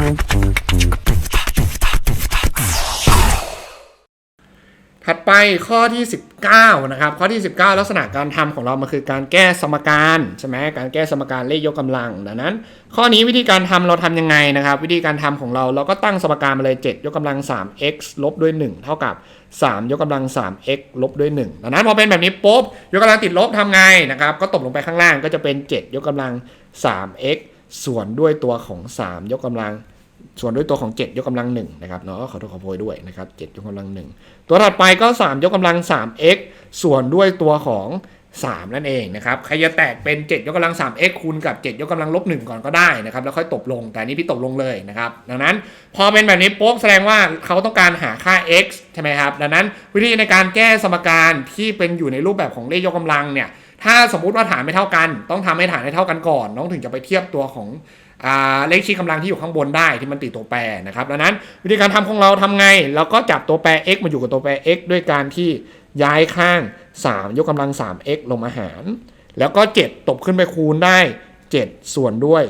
Thank you. ไปข้อที่ 19 นะครับ ข้อที่ 19 ลักษณะการทำของเรามันคือการแก้สมการใช่ไหมการแก้สมการเลขยกกำลัง ดังนั้น ข้อนี้วิธีการทำเราทำยังไงนะครับ วิธีการทำของเราเราก็ตั้งสมการมาเลย 7 ยกกำลัง 3x ลบด้วย 1 เท่ากับ 3 ยกกำลัง 3x ลบด้วย 1 ดังนั้นพอเป็นแบบนี้ปุ๊บยกกำลังติดลบทำไงนะครับก็ตบลงไปข้างล่างก็จะเป็น 7 ยกกำลัง 3x ส่วนด้วยตัวของ 3 ยกกำลัง ส่วนด้วยตัวของ 7 ยกกำลัง1นะครับเนาะขอโทษขอโพยด้วยนะครับ7ยกกำลัง1ตัวถัดไปก็ 3 ยกกำลัง 3x ส่วนด้วยตัวของ 3 นั่นเองนะครับใครจะแตกเป็น 7 ยกกำลัง 3x คูณกับ 7 ยกกำลังลบ1ก่อนก็ได้นะครับแล้วค่อยตบลงแต่นี้พี่ตบลงเลยนะครับดังนั้นพอเป็นแบบนี้ปุ๊บแสดงว่าเขาต้องการหาค่า x ใช่ไหมครับดังนั้นวิธีในการแก้สมการที่เป็นอยู่ในรูปแบบของเลขยกกำลังเนี่ยถ้าสมมุติว่าฐานไม่เท่ากัน ต้องทำให้ฐานให้เท่ากันก่อน น้องถึงจะไปเทียบตัวของ เลขชี้กำลังที่อยู่ข้างบนได้ที่มันติดตัวแปรนะครับดังนั้นวิธีการทำของเราทำไง เราก็จับตัวแปร x มาอยู่กับตัวแปร x ด้วยการที่ย้ายข้าง 3 ยกกำลัง 3x ลงมาหาร แล้วก็ 7 ตบขึ้นไปคูณได้ 7 ส่วนด้วย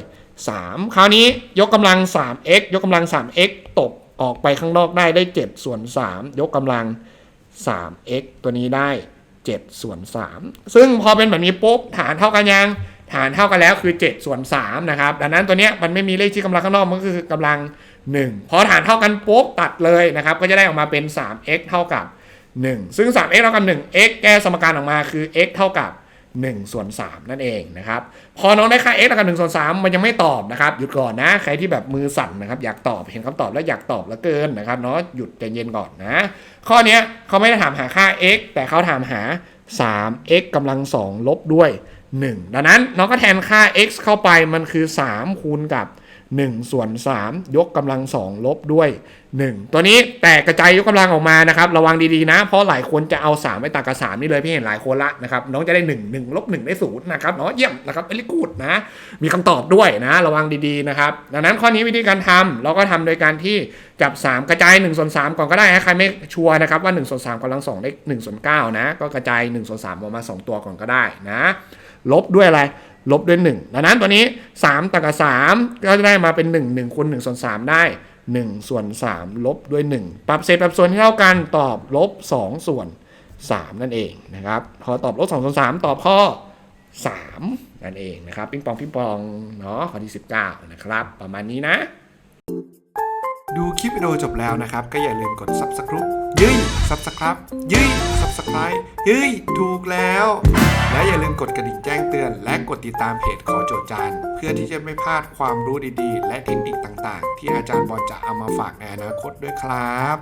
3 คราวนี้ยกกำลัง 3x ยกกำลัง 3x ตบออกไปข้างนอกได้ได้ 7 ส่วน 3 ยกกำลัง 3x ตัวนี้ได้7ส่วน3ซึ่งพอเป็นแบบนี้ปุ๊บฐานเท่ากันยัง หารเท่ากันแล้วคือ 7 ส่วน3นะครับดังนั้นตัวเนี้ยมันไม่มีเลขที่กำลังข้างนอกมันก็คือกำลัง 1 พอฐานเท่ากันปุ๊บตัดเลยนะครับก็จะได้ออกมาเป็น 3x เท่ากับ 1 ซึ่ง 3x เท่ากับ 1x แก้สมการออกมาคือ x เท่ากับ 1 ส่วน 3 นั่นเองนะครับ พอน้องได้ค่า x แล้วกับ1ส่วน3มันยังไม่ตอบนะครับหยุดก่อนนะ ใครที่แบบมือสั่นนะครับอยากตอบเห็นคำตอบแล้วอยากตอบแล้วเกินนะครับเนาะหยุดใจเย็นก่อนนะ ข้อนี้เขาไม่ได้ถามหาค่า x แต่เขาถามหา 3x กำลัง 2 ลบด้วย 1 ดังนั้นน้องก็แทนค่า x เข้าไปมันคือ 3 คูณกับ 1 ส่วน 3 ยกกำลัง 2 ลบด้วย 1 ตัวนี้แตกกระจายยกกำลังออกมานะครับ ระวังดีๆนะ เพราะหลายคนจะเอา 3 ไปตักกับ 3 นี่เลยพี่เห็นหลายคนละนะครับ น้องจะได้ 1 1ลบ1ได้ศูนย์นะครับเนาะเยี่ยมนะครับเอลิกูดนะ มีคำตอบด้วยนะ ระวังดีๆนะครับ ดังนั้นข้อนี้วิธีการทำเราก็ทำโดยการที่จับ 3 กระจาย1ส่วน3ก่อนก็ได้ใครไม่ชัวร์นะครับว่า1ส่วน3กำลัง2ได้1ส่วน9นะก็กระจาย1ส่วน3ออกมา 2 ตัวก่อนก็ได้นะลบด้วยอะไร ลบด้วย 1 ดังนั้นตัวนี้ 3ตักกับ3ก็จะได้มาเป็น 1 1คูณ1ส่วน3ได้ 1 ส่วน 3 ลบด้วย 1 ปรับเศษปรับส่วนที่เท่ากันตอบลบ 2 ส่วน 3 นั่นเองนะครับพอตอบลบ2ส่วน3ตอบข้อ 3 นั่นเองนะครับ ปิ้งปองปิ้งปองเนาะข้อที่ 19 นะครับ ประมาณนี้นะ ดูคลิปวิดีโอจบแล้วนะครับ ก็อย่าลืมกด subscribe ยึย subscribe ยึย subscribe ยึยถูกแล้ว และอย่าลืมกดกระดิ่งแจ้งเตือน และกดติดตามเพจขอโจทย์จานเพื่อที่จะไม่พลาดความรู้ดีๆ และเทคนิคต่างๆ ที่อาจารย์บอลจะเอามาฝากในอนาคตด้วยครับ